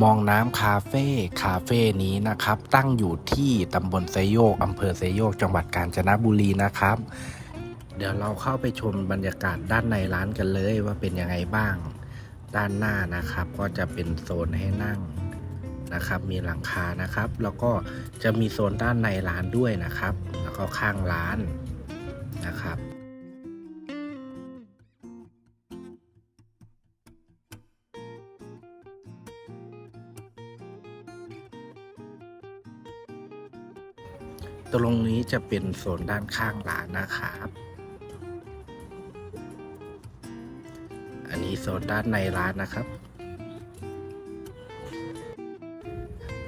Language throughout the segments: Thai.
มองน้ำคาเฟ่คาเฟ่นี้นะครับ ตั้งอยู่ที่ตำบลไซโยกอำเภอไซโยกจังหวัดกาญจนบุรีนะครับ เดี๋ยวเราเข้าไปชมบรรยากาศด้านในร้านกันเลยว่าเป็นยังไงบ้าง ด้านหน้านะครับ ก็จะเป็นโซนให้นั่งนะครับ มีหลังคานะครับ แล้วก็จะมีโซนด้านในร้านด้วยนะครับ แล้วก็ข้างร้านนะครับ ตรงนี้จะเป็นโซนด้านข้างร้านนะครับ อันนี้โซนด้านในร้านนะครับ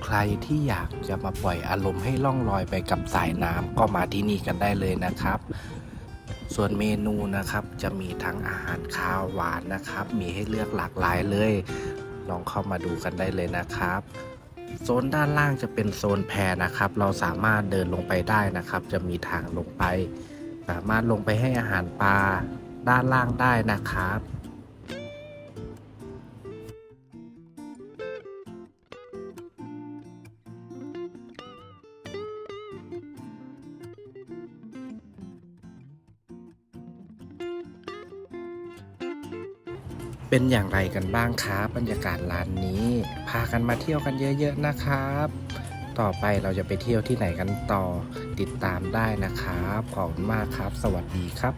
ใครที่อยากจะมาปล่อยอารมณ์ให้ล่องลอยไปกับสายน้ำก็มาที่นี่กันได้เลยนะครับ ส่วนเมนูนะครับจะมีทั้งอาหารคาวหวานนะครับ มีให้เลือกหลากหลายเลย ลองเข้ามาดูกันได้เลยนะครับ โซนด้านล่างจะเป็นโซนแพนะครับ เราสามารถเดินลงไปได้นะครับ จะมีทางลงไป สามารถลงไปให้อาหารปลาด้านล่างได้นะครับ เป็นอย่างไรกันบ้างครับบรรยากาศร้านนี้ พากันมาเที่ยวกันเยอะๆนะครับ ต่อไปเราจะไปเที่ยวที่ไหนกันต่อ ติดตามได้นะครับ ขอบคุณมากครับ สวัสดีครับ